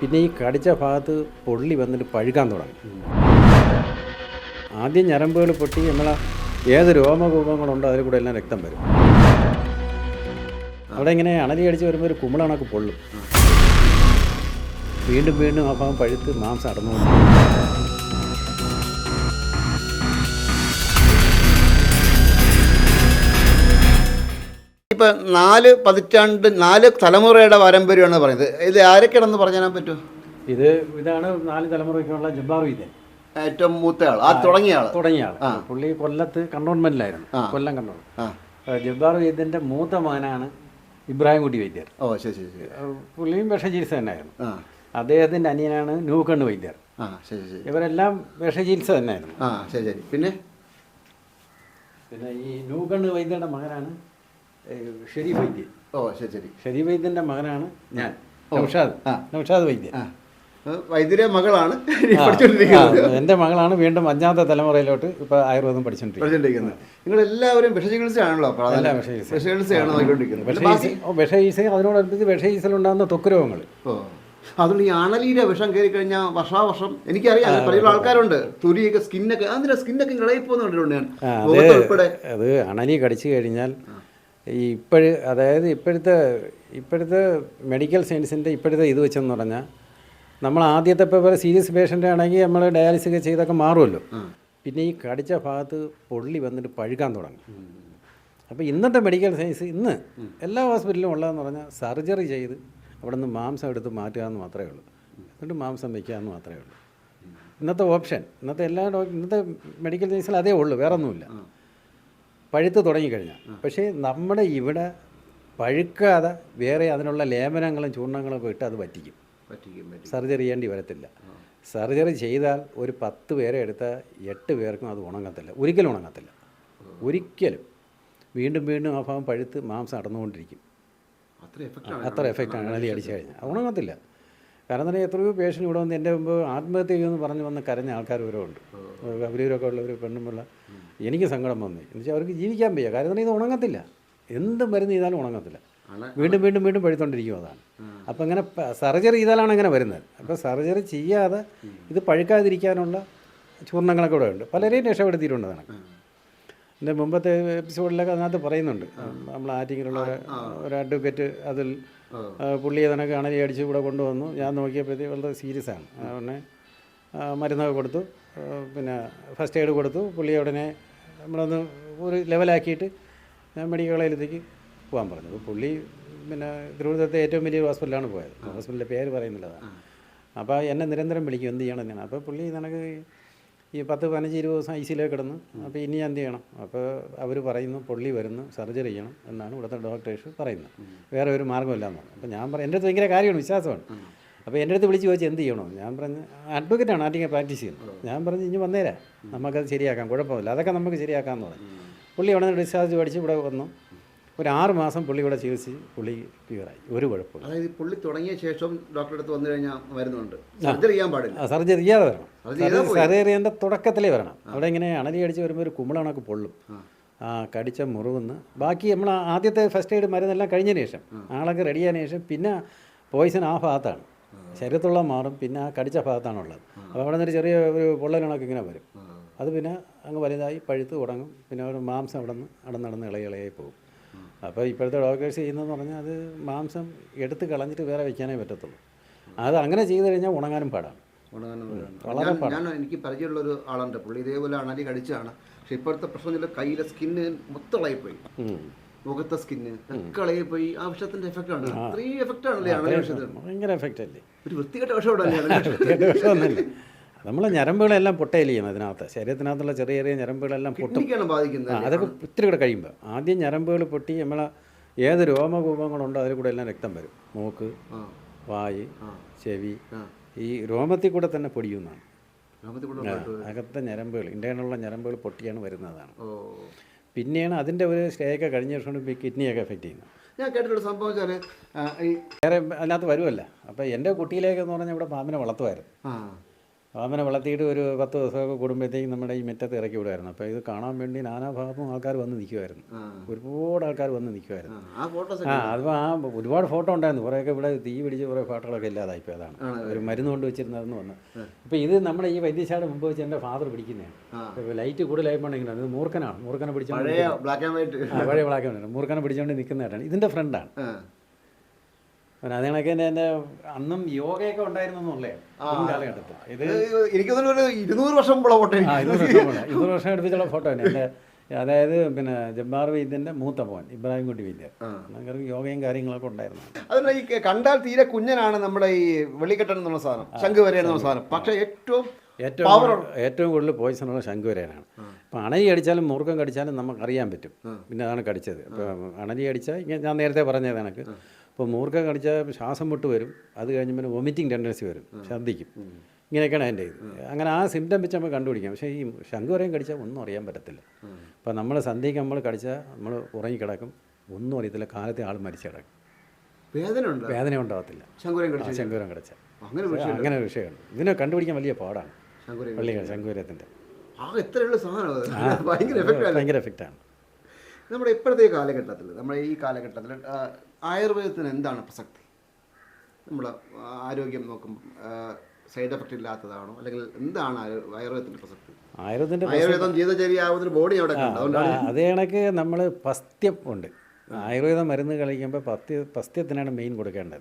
പിന്നെ ഈ കടിച്ച ഭാഗത്ത് പൊള്ളി വന്നിട്ട് പഴുകാൻ തുടങ്ങി. ആദ്യം ഞരമ്പുകൾ പൊട്ടി നമ്മളെ ഏത് രോമകൂപങ്ങളുണ്ടോ അതിൽ കൂടെ എല്ലാം രക്തം വരും. അവിടെ ഇങ്ങനെ അണലി അടിച്ച് വരുമ്പോൾ ഒരു കുമിളണക്ക് പൊള്ളും. വീണ്ടും വീണ്ടും ആ ഭാഗം പഴുത്ത് മാംസം അടന്നു ഇപ്പൊ നാല് പതിറ്റാണ്ട് നാല് തലമുറയുടെ പാരമ്പര്യമാണ് പറയുന്നത്. ഇത് ആരൊക്കെയാണെന്ന് പറഞ്ഞാൽ പറ്റുമോ ഇത് ഇതാണ് നാല് തലമുറയ്ക്കുള്ള ജബ്ബാർ വീതൻ. ഏറ്റവും മൂത്ത ആൾ ആ തുടങ്ങിയ ആൾ തുടങ്ങിയ ആൾ പുള്ളി കൊല്ലത്ത് കണ്ടോൺമെന്റിലായിരുന്നു. കൊല്ലം കണ്ടോൺ ജബ്ബാർ വീതന്റെ മൂത്ത മകനാണ് ഇബ്രാഹിം കുട്ടി വൈദ്യർ. ഓ ശരി ശരി പുള്ളിയും വിഷചികിത്സ തന്നെയായിരുന്നു അദ്ദേഹത്തിന്റെ അനിയനാണ് നൂക്കണ്ണ് വൈദ്യർ. ആ ശരി ശരി. ഇവരെല്ലാം വിഷചികിത്സ തന്നെയായിരുന്നു ആ ശരി ശരി. പിന്നെ? പിന്നെ ഈ നൂക്കണ്ണ് വൈദ്യരുടെ മകനാണ് ഷെരീഫ് വൈദ്യൻ. ഓ ശരി ശരി. ഷെരീഫ് വൈദ്യന്റെ മകനാണ് ഞാൻ. നൗഷാദ്. നൗഷാദ് വൈദ്യൻ. വൈദ്യരെ മകളാണ് എന്റെ മകളാണ് വീണ്ടും അഞ്ചാമത്തെ തലമുറയിലോട്ട് ഇപ്പോൾ ആയുർവേദം പഠിച്ചുകൊണ്ടിരിക്കുന്നത്. നിങ്ങൾ എല്ലാവരും വിഷചികിത്സയാണല്ലോ. വിഷചികിത്സയാണ് നോക്കിക്കൊണ്ടിരിക്കുന്നത്. വിഷചികിത്സ അതിനോടനുബന്ധിച്ച് വിഷചികിത്സയിലുണ്ടാകുന്ന ത്വക്ക് രോഗങ്ങൾ അതുകൊണ്ട് ഈ അണലിയുടെ വിഷം കയറി കഴിഞ്ഞാൽ വർഷാവർഷം എനിക്കറിയാം പല ആൾക്കാരുണ്ട്. തുരിയൊക്കെ സ്കിന്നൊക്കെ അതിന്റെ സ്കിന്നൊക്കെ ഇളകി പോകുന്നുണ്ട് ഞാൻ. അത് അണലി കടിച്ചു കഴിഞ്ഞാൽ ഈ ഇപ്പോഴ് അതായത് ഇപ്പോഴത്തെ ഇപ്പോഴത്തെ മെഡിക്കൽ സയൻസിന്റെ ഇപ്പോഴത്തെ ഇത് വെച്ചെന്ന് പറഞ്ഞാൽ നമ്മൾ ആദ്യത്തെ ഇപ്പോൾ സീരിയസ് പേഷ്യന്റ് ആണെങ്കിൽ നമ്മൾ ഡയാലിസിസ് ഒക്കെ ചെയ്തൊക്കെ മാറുമല്ലോ. പിന്നെ ഈ കടിച്ച ഭാഗത്ത് പൊള്ളി വന്നിട്ട് പഴുക്കാൻ തുടങ്ങി. അപ്പോൾ ഇന്നത്തെ മെഡിക്കൽ സയൻസ് ഇന്ന് എല്ലാ ഹോസ്പിറ്റലിലും ഉള്ളതെന്ന് പറഞ്ഞാൽ സർജറി ചെയ്ത് അവിടെ നിന്ന് മാംസം എടുത്ത് മാറ്റുക എന്ന് മാത്രമേ ഉള്ളൂ. എന്നിട്ട് മാംസം വയ്ക്കുക എന്ന് മാത്രമേ ഉള്ളൂ. ഇന്നത്തെ ഓപ്ഷൻ ഇന്നത്തെ എല്ലാ ഡോ ഇന്നത്തെ മെഡിക്കൽ സയൻസിൽ അതേ ഉള്ളൂ വേറെ ഒന്നുമില്ല പഴുത്ത് തുടങ്ങിക്കഴിഞ്ഞാൽ പക്ഷേ നമ്മുടെ ഇവിടെ പഴുക്കാതെ വേറെ അതിനുള്ള ലേപനങ്ങളും ചൂർണങ്ങളും ഒക്കെ ഇട്ട് അത് പറ്റിക്കും. സർജറി ചെയ്യേണ്ടി വരത്തില്ല. സർജറി ചെയ്താൽ ഒരു പത്ത് പേരെ എടുത്ത എട്ട് പേർക്കും അത് ഉണങ്ങത്തില്ല. ഒരിക്കലും ഉണങ്ങത്തില്ല. ഒരിക്കലും. വീണ്ടും വീണ്ടും ആ ഭാഗം പഴുത്ത് മാംസം അടന്നുകൊണ്ടിരിക്കും അത്ര എഫക്റ്റ് ആണ്. അത്ര എഫക്റ്റാണ് അണലി അടിച്ചു കഴിഞ്ഞാൽ. ഉണങ്ങത്തില്ല. കാരണം തന്നെ എത്രയോ പേഷ്യന്റ് ഇവിടെ വന്ന് എന്റെ മുമ്പ് ആത്മഹത്യ ചെയ്യുമെന്ന് പറഞ്ഞ് വന്ന് കരഞ്ഞ ആൾക്കാർ വരെ ഉണ്ട്. അവരൊക്കെ ഒരു പെണ്ണുമുള്ള. എനിക്ക് സങ്കടം വന്നു. എന്ന് വെച്ചാൽ അവർക്ക് ജീവിക്കാൻ വയ്യ. കാര്യം തന്നെ ഇത് ഉണങ്ങത്തില്ല. എന്ത് മരുന്ന് ചെയ്താലും ഉണങ്ങത്തില്ല. വീണ്ടും വീണ്ടും വീണ്ടും പഴുത്തോണ്ടിരിക്കും അതാണ്. അപ്പോൾ ഇങ്ങനെ സർജറി ചെയ്താലാണ് അങ്ങനെ വരുന്നത്. അപ്പോൾ സർജറി ചെയ്യാതെ ഇത് പഴുക്കാതിരിക്കാനുള്ള ചൂർണങ്ങളൊക്കെ ഇവിടെ ഉണ്ട്. പലരെയും രക്ഷപ്പെടുത്തിയിട്ടുണ്ട് അതാണ്. എന്റെ മുമ്പത്തെ എപ്പിസോഡിലൊക്കെ അതിനകത്ത് പറയുന്നുണ്ട്. നമ്മൾ ആറ്റിങ്ങിലുള്ള ഒരു- ഒരു അഡ്വക്കേറ്റ് അതിൽ പുള്ളിയെ കാണാൻ അണലി അടിച്ച് ഇവിടെ കൊണ്ടുവന്നു. ഞാൻ നോക്കിയപ്പോഴത്തേക്ക് വളരെ സീരിയസ് ആണ്. ആ, മരുന്നൊക്കെ കൊടുത്തു. പിന്നെ ഫസ്റ്റ് എയ്ഡ് കൊടുത്തു. പുള്ളി ഉടനെ നമ്മളൊന്ന് ഒരു ലെവലാക്കിയിട്ട് ഞാൻ മെഡിക്കൽ കോളേജിലേക്ക് പോകാൻ പറഞ്ഞു. പുള്ളി പിന്നെ തിരുവനന്തപുരത്തെ ഏറ്റവും വലിയ ഹോസ്പിറ്റലാണ് പോയത്. ഹോസ്പിറ്റലിന്റെ പേര് പറയുന്നില്ല അപ്പോൾ എന്നെ നിരന്തരം വിളിക്കും എന്ത് ചെയ്യണം എന്നാണ് അപ്പോൾ പുള്ളി നിനക്ക് ഈ പത്ത് പതിനഞ്ച് ഇരുപത് ദിവസം ഐ സിയിലേക്ക് കിടന്നു അപ്പോൾ ഇനി എന്ത് ചെയ്യണം? അപ്പോൾ അവർ പറയുന്നു പൊള്ളി വരുന്നു സർജറി ചെയ്യണം എന്നാണ് ഇവിടുത്തെ ഡോക്ടേഴ്സ് പറയുന്നത്. വേറെ ഒരു മാർഗമില്ല എന്നാണ് അപ്പോൾ ഞാൻ പറയും എന്റെ അടുത്ത് ഭയങ്കര കാര്യമാണ് വിശ്വാസമാണ്. അപ്പോൾ എന്റെ അടുത്ത് വിളിച്ച് ചോദിച്ചു എന്ത് ചെയ്യണോ? ഞാൻ പറഞ്ഞു അഡ്വക്കറ്റാണ് ആറ്റിങ്ങ പ്രാക്ടീസ് ചെയ്യുന്നത്. ഞാൻ പറഞ്ഞു ഇനി വന്നേരാ. നമുക്കത് ശരിയാക്കാം കുഴപ്പമില്ല. അതൊക്കെ നമുക്ക് ശരിയാക്കാമെന്ന് പറഞ്ഞു. പുള്ളി അവിടെ നിന്ന് ഡിസ്ചാർജ് പഠിച്ച് ഇവിടെ വന്നു. ഒരു ആറ് മാസം പുള്ളി ഇവിടെ ചികിത്സിച്ച് പുള്ളി ക്ലിയറായി. ഒരു കുഴപ്പമില്ല അതായത് പുള്ളി തുടങ്ങിയ ശേഷം ഡോക്ടറെ അടുത്ത് വന്നു കഴിഞ്ഞാൽ വരുന്നുണ്ട് സർജറി ചെയ്യാൻ പാടില്ല. സർജറി ചെയ്യാതെ വരണം. സർജറിന്റെ തുടക്കത്തിലേ വരണം. അവിടെ ഇങ്ങനെ അണലി അടിച്ച് വരുമ്പോൾ ഒരു കുമിളണക്ക് പൊള്ളും. ആ. കടിച്ച മുറിവെന്ന്. ബാക്കി നമ്മൾ ആദ്യത്തെ ഫസ്റ്റ് എയ്ഡ് മരുന്നെല്ലാം കഴിഞ്ഞതിന് ശേഷം ആളൊക്കെ റെഡിയായതിനു ശേഷം പിന്നെ പോയിസൺ ആ ഭാഗത്താണ്. ശരീരത്തുള്ള മാറും പിന്നെ ആ കടിച്ച ഭാഗത്താണുള്ളത്. അപ്പോൾ അവിടെ നിന്നൊരു ചെറിയ ഒരു പൊള്ളലുകളൊക്കെ ഇങ്ങനെ വരും. അത് പിന്നെ അങ്ങ് വലുതായി പഴുത്ത് തുടങ്ങും. പിന്നെ ഒരു മാംസം അവിടെ നിന്ന് അവിടെ നടന്ന് ഇളകി ഇളകി പോകും. അപ്പോൾ ഇപ്പോഴത്തെ ഡോക്ടേഴ്സ് ചെയ്യുന്നതെന്ന് പറഞ്ഞാൽ അത് മാംസം എടുത്ത് കളഞ്ഞിട്ട് വേറെ വെക്കാനേ പറ്റത്തുള്ളൂ. അത് അങ്ങനെ ചെയ്തു കഴിഞ്ഞാൽ ഉണങ്ങാനും പാടാണ്. വളരെ ഞാൻ- എനിക്ക് പരിചയമുള്ള ഒരു ആളുണ്ട് പുള്ളി. ഇതേപോലെ അണലി കടിച്ചാണ്. പക്ഷെ ഇപ്പോഴത്തെ പ്രശ്നം ചില കയ്യിലെ സ്കിന്ന് മൊത്തളായിപ്പോയി. മുഖത്തെ സ്കിന്ന് ഒക്കെ ഇളകിപ്പോയി. ആ വിഷത്തിന്റെ എഫക്റ്റ് ആണ് അത്രയും എഫക്റ്റ് ആണല്ലേ അണലി വിഷത്തിന് ഭയങ്കര എഫക്റ്റ് അല്ലേ? ഒരു വൃത്തികെട്ട വിഷമല്ലേ ഇവിടെ നമ്മളെ ഞരമ്പുകളെല്ലാം പൊട്ടയിൽ ചെയ്യും അതിനകത്ത്. ശരീരത്തിനകത്തുള്ള ചെറിയ ചെറിയ ഞരമ്പുകളെല്ലാം പൊട്ടും. അതൊക്കെ ഇത്തിരി കൂടെ കഴിയുമ്പോൾ ആദ്യം ഞരമ്പുകൾ പൊട്ടി നമ്മളെ ഏത് രോമകൂപങ്ങളുണ്ടോ അതിൽ കൂടെ എല്ലാം രക്തം വരും. മൂക്ക് വായ് ചെവി ഈ രോമത്തിൽ കൂടെ തന്നെ പൊടിയുന്നതാണ്. അകത്തെ ഞരമ്പുകൾ ഇന്റേണലുള്ള ഞരമ്പുകൾ പൊട്ടിയാണ് വരുന്നതാണ്. പിന്നെയാണ് അതിന്റെ ഒരു സ്റ്റേയൊക്കെ കഴിഞ്ഞ ശേഷം കിഡ്നിയൊക്കെ എഫക്റ്റ് ചെയ്യുന്നത്. ഞാൻ കേട്ടിട്ടുള്ള സംഭവം വെച്ചാൽ ഈ വേറെ അതിനകത്ത് വരുമല്ല അപ്പോൾ എന്റെ കുട്ടിയിലേക്കെന്ന് പറഞ്ഞാൽ ഇവിടെ പാമ്പിനെ വളർത്തുമായിരുന്നു. ആ പാമ്പിനെ വളർത്തിയിട്ട് ഒരു പത്ത് ദിവസമൊക്കെ കൂടുമ്പോഴത്തേക്കും നമ്മുടെ ഈ മുറ്റത്ത് ഇറക്കി വിടുമായിരുന്നു അപ്പോൾ ഇത് കാണാൻ വേണ്ടി നാനാ ഭാഗത്തും ആൾക്കാർ വന്ന് നിൽക്കുമായിരുന്നു ഒരുപാട് ആൾക്കാർ വന്ന് നിൽക്കുമായിരുന്നു ആ അപ്പോൾ ആ ഒരുപാട് ഫോട്ടോ ഉണ്ടായിരുന്നു. കുറേയൊക്കെ ഇവിടെ തീ പിടിച്ച് കുറേ ഫോട്ടോകളൊക്കെ ഇല്ലാതായിപ്പോൾ അതാണ്. ഒരു മരുന്ന് കൊണ്ട് വെച്ചിരുന്നതെന്ന് വന്ന്. ഇപ്പോൾ ഇത് നമ്മുടെ ഈ വൈദ്യശാല മുമ്പ് വെച്ച് എന്റെ ഫാദർ പിടിക്കുന്നതാണ്. ലൈറ്റ് കൂടുതലായപ്പോഴെങ്കിലും ഇത് മൂർഖനാണ്. മൂർഖനെ പിടിച്ചോണ്ട് പഴയ ബ്ലാക്ക് ആൻഡ് വൈറ്റ് മൂർഖനെ പിടിച്ചുകൊണ്ട് നിൽക്കുന്നതായിട്ടാണ് ഇതിന്റെ ഫ്രണ്ടാണ്. അത് കണക്ക് തന്നെ എന്റെ അന്നും യോഗയൊക്കെ കാലഘട്ടത്തിൽ. ഇത് എനിക്ക് ഒരു ഇരുന്നൂറ് വർഷം ഫോട്ടോ ഇരുന്നൂറ് വർഷം ഫോട്ടോ തന്നെ. എന്റെ അതായത് പിന്നെ ജബ്ബാർ വൈദ്യന്റെ മൂത്ത മോൻ ഇബ്രാഹിം കുട്ടി വൈദ്യർ അങ്ങനെ യോഗയും കാര്യങ്ങളൊക്കെ ഉണ്ടായിരുന്നു. അതുകൊണ്ട് ഈ കണ്ടാൽ തീരെ കുഞ്ഞനാണ് നമ്മുടെ ഈ വെള്ളിക്കെട്ടൻ എന്നുള്ള സാധനം ശംഖ് എന്നുള്ള സാധനം. പക്ഷേ ഏറ്റവും ഏറ്റവും ഏറ്റവും കൂടുതൽ പോയിസണുള്ള ഉള്ള ശംഖുവരനാണ് അപ്പോൾ അണലി അടിച്ചാലും മുറുക്കം കടിച്ചാലും നമുക്ക് അറിയാൻ പറ്റും. പിന്നെ അതാണ് കടിച്ചത്. അപ്പോൾ അണലി അടിച്ചാൽ ഞാൻ നേരത്തെ പറഞ്ഞത് കണക്ക്. ഇപ്പോൾ മൂർഖ കടിച്ചാൽ ശ്വാസം മുട്ട് വരും. അത് കഴിഞ്ഞ് പിന്നെ വൊമിറ്റിംഗ് ടെൻഡൻസി വരും. ഛർദ്ദിക്കും. ഇങ്ങനെയൊക്കെയാണ് അതിന്റെ ഇത്. അങ്ങനെ ആ സിംറ്റം വെച്ച് നമുക്ക് കണ്ടുപിടിക്കാം. പക്ഷേ ഈ ശംഖു വരെയും കടിച്ചാൽ ഒന്നും അറിയാൻ പറ്റത്തില്ല. അപ്പോൾ നമ്മൾ സന്ധ്യയ്ക്ക് നമ്മൾ കടിച്ചാൽ നമ്മൾ ഉറങ്ങിക്കിടക്കും ഒന്നും അറിയത്തില്ല. കാലത്തെ ആൾ മരിച്ചു കിടക്കും. വേദന ഉണ്ട്? വേദന ഉണ്ടാകത്തില്ല ശങ്കുരം കടിച്ചു. കടിച്ചാൽ അങ്ങനെ ഒരു വിഷയമാണ് ഇതിനെ കണ്ടുപിടിക്കാൻ വലിയ പാടാണ്. ശംഖുരത്തിന്റെ അത്. ഭയങ്കര എഫക്റ്റാണ് നമ്മുടെ ഇപ്പോഴത്തെ കാലഘട്ടത്തിൽ നമ്മുടെ ഈ കാലഘട്ടത്തിൽ ആയുർവേദത്തിന് എന്താണ് പ്രസക്തി? നമ്മൾ ആരോഗ്യം നോക്കുമ്പോൾ സൈഡ് എഫക്റ്റ് ഇല്ലാത്തതാണോ? അല്ലെങ്കിൽ എന്താണ് ആയു- ആയുർവേദത്തിന്റെ പ്രസക്തി? ആയുർവേദത്തിന്റെ ആയുർവേദം ജീവിതചര്യാവുന്ന ബോഡി അവിടെ അത് കണക്ക് നമ്മൾ പസ്ത്യം ഉണ്ട്. ആയുർവേദം മരുന്ന് കഴിക്കുമ്പോൾ പസ്ത്യ പസ്ത്യത്തിനാണ് മെയിൻ കൊടുക്കേണ്ടത്.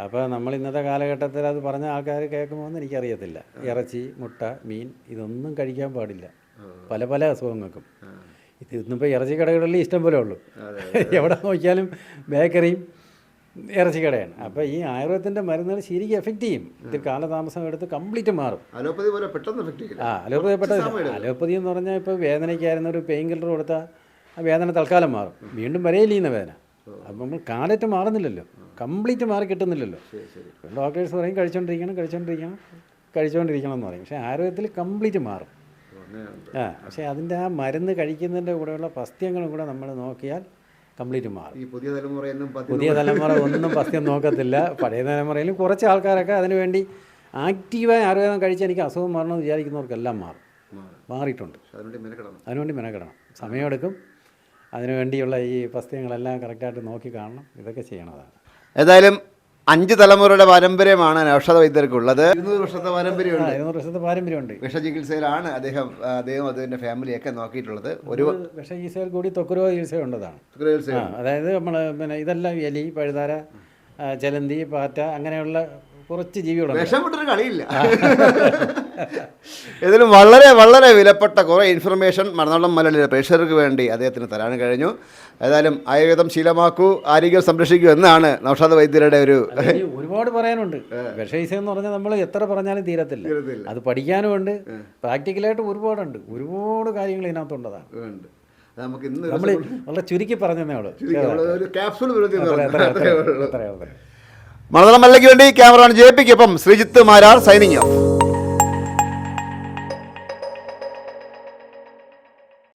അപ്പോൾ നമ്മൾ ഇന്നത്തെ കാലഘട്ടത്തിൽ അത് പറഞ്ഞ ആൾക്കാർ കേൾക്കുമ്പോൾ എനിക്കറിയത്തില്ല. ഇറച്ചി മുട്ട മീൻ ഇതൊന്നും കഴിക്കാൻ പാടില്ല. പല പല അസുഖങ്ങൾക്കും. ഇത് ഇന്നിപ്പോൾ ഇറച്ചി കടകളിൽ ഇഷ്ടം പോലെ ഉള്ളൂ. എവിടെ നോക്കിയാലും ബേക്കറിയും ഇറച്ചി കടയാണ്. അപ്പോൾ ഈ ആയുർവേദത്തിന്റെ മരുന്നുകൾ ശരിക്കും എഫക്റ്റ് ചെയ്യും. ഇത് കാലതാമസം എടുത്ത് കംപ്ലീറ്റ് മാറും. അലോപ്പതി പോലെ പെട്ടെന്ന് എഫക്റ്റ് ചെയ്യില്ല. ആ അലോപ്പതി പെട്ടെന്ന് അലോപ്പതി എന്ന് പറഞ്ഞാൽ ഇപ്പോൾ വേദനയ്ക്കായിരുന്ന ഒരു പെയിൻ കില്ലർ കൊടുത്താൽ ആ വേദന തൽക്കാലം മാറും. വീണ്ടും വരയില്ലെന്ന വേദന. അപ്പം നമ്മൾ കാലറ്റ് മാറുന്നില്ലല്ലോ. കംപ്ലീറ്റ് മാറി കിട്ടുന്നില്ലല്ലോ. ഡോക്ടേഴ്സ് പറയും കഴിച്ചുകൊണ്ടിരിക്കണം കഴിച്ചുകൊണ്ടിരിക്കണം കഴിച്ചുകൊണ്ടിരിക്കണം എന്ന് പറയും. പക്ഷേ ആരോഗ്യത്തിൽ കംപ്ലീറ്റ് മാറും. ആ പക്ഷേ അതിന്റെ ആ മരുന്ന് കഴിക്കുന്നതിന്റെ കൂടെയുള്ള പസ്ത്യങ്ങളും കൂടെ നമ്മൾ നോക്കിയാൽ കംപ്ലീറ്റ് മാറും. ഈ പുതിയ തലമുറ പുതിയ തലമുറ ഒന്നും പസ്ത്യം നോക്കത്തില്ല. പഴയ തലമുറയിലും കുറച്ച് ആൾക്കാരൊക്കെ അതിനുവേണ്ടി ആക്റ്റീവായ ആയുർവേദം കഴിച്ച് എനിക്ക് അസുഖം മാറണമെന്ന് വിചാരിക്കുന്നവർക്കെല്ലാം മാറും. മാറും. മാറിയിട്ടുണ്ട്. അതിനുവേണ്ടി മെനക്കെടണം. സമയമെടുക്കും. അതിനുവേണ്ടിയുള്ള ഈ പസ്ത്യങ്ങളെല്ലാം കറക്റ്റായിട്ട് നോക്കി കാണണം. ഇതൊക്കെ ചെയ്യണതാണ്. ഏതായാലും അഞ്ച് തലമുറയുടെ പാരമ്പര്യമാണ് ഔഷധ വൈദ്യർക്കുള്ളത്. ഇരുന്നൂറ് വർഷത്തെ പാരമ്പര്യമുണ്ട്. ഇരുന്നൂറ് വർഷത്തെ പാരമ്പര്യമുണ്ട്. വിഷചികിത്സയിലാണ് അദ്ദേഹം അദ്ദേഹം അതിന്റെ ഫാമിലിയൊക്കെ നോക്കിയിട്ടുള്ളത്. ഒരു വിഷചികിത്സയിൽ കൂടി തൊക്കുരോ ചികിത്സ ഉള്ളതാണ്. അതായത് നമ്മൾ പിന്നെ ഇതെല്ലാം എലി പഴുതാര ആ, ചെലന്തി പാറ്റ അങ്ങനെയുള്ള കുറച്ച് ജീവികളുണ്ട്. വിഷം വിട്ടൊരു കളിയില്ല. ഇതിലും വളരെ വളരെ വിലപ്പെട്ട കുറേ ഇൻഫർമേഷൻ മറന്നോളം മലയാളിയുടെ പ്രേക്ഷകർക്ക് വേണ്ടി അദ്ദേഹത്തിന് തരാൻ കഴിഞ്ഞു. ഏതായാലും ആയുർവേദം ശീലമാക്കൂ ആരോഗ്യം സംരക്ഷിക്കൂ എന്നാണ് നൌഷാദ് വൈദ്യരുടെ ഒരു ഒരുപാട് പറയാനുണ്ട്. വിഷയിസം എന്ന് പറഞ്ഞാൽ നമ്മൾ എത്ര പറഞ്ഞാലും തീരത്തില്ല. അത് പഠിക്കാനുമുണ്ട് പ്രാക്ടിക്കലായിട്ട് ഒരുപാടുണ്ട്. ഒരുപാട് കാര്യങ്ങൾ ഇതിനകത്തുണ്ടതാണ് നമുക്ക് ഇന്ന് നമ്മൾ വളരെ ചുരുക്കി പറഞ്ഞതേ ഉള്ളൂ. ഒരു ക്യാപ്സൂൾ മണതളം മല്ലയ്ക്ക് വേണ്ടി ക്യാമറ ജയിപ്പിക്കും ശ്രീജിത്ത് മാരാർ സൈനിങ് ഓഫ്.